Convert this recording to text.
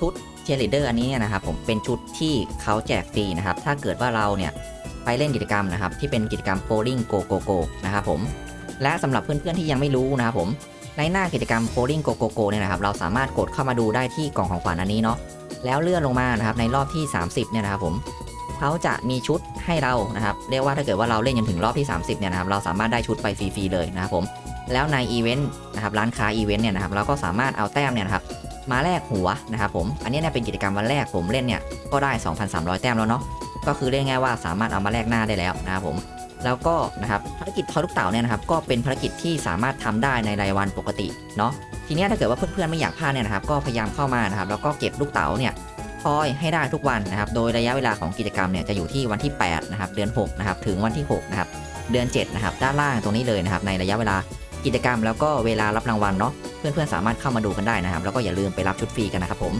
ชุดเชียร์ลีดเดอร์อันนี้นะครับผมเป็นชุดที่เขาแจกฟรีนะครับ ถ้าเกิดว่าเราเนี่ยไปเล่นกิจกรรมนะครับที่เป็นกิจกรรมโ o ลิงโกโกโกนะครับผมและสำหรับเพื่อนๆที่ยังไม่รู้นะครับผมในหน้ากิจกรรมโ o ลิงโกโกโกเนี่ยนะครับเราสามารถกดเข้ามาดูได้ที่กล่องของขวัญอันนี้เนาะแล้วเลื่อนลงมานะครับในรอบที่ 30เนี่ยนะครับผมเขาจะมีชุดให้เรานะครับเรียกว่าถ้าเกิดว่าเราเล่นจนถึงรอบที่ 30เนี่ยนะครับเราสามารถได้ชุดไปฟรีๆเลยนะครับผมแล้วในอีเวนต์นะครับร้านค้าอีเวนต์เนี่ยนะครับเราก็สามารถเอาแต้มเนี่ยนะครับ มาแลกหัวนะครับผมอันนี้เนี่ยเป็นกิจกรรมวันแรกผมเล่นเนี่ยก็ได้ 2,300 แต้มแล้วเนาะก็คือเรียกง่ายว่าสามารถเอามาแลกหน้าได้แล้วนะครับผมแล้วก็นะครับภารกิจทอยลูกเต่าเนี่ยนะครับก็เป็นภารกิจที่สามารถทำได้ในรายวันปกติเนาะทีนี้ถ้าเกิดว่าเพื่อนๆไม่อยากพลาดเนี่ยนะครับก็พยายามเข้ามานะครับแล้วก็เก็บลูกเต๋าเนี่ยทอยให้ได้ทุกวันนะครับโดยระยะเวลาของกิจกรรมเนี่ยจะอยู่ที่วันที่8นะครับเดือน6นะครับถึงวันที่6นะครับเดือน7นะครับด้านล่างตรงนี้เลยนะครับในระยะเวลา กิจกรรมแล้วก็เวลารับรางวัลเนาะเพื่อนๆสามารถเข้ามาดูกันได้นะครับ แล้วก็อย่าลืมไปรับชุดฟรีกันนะครับผม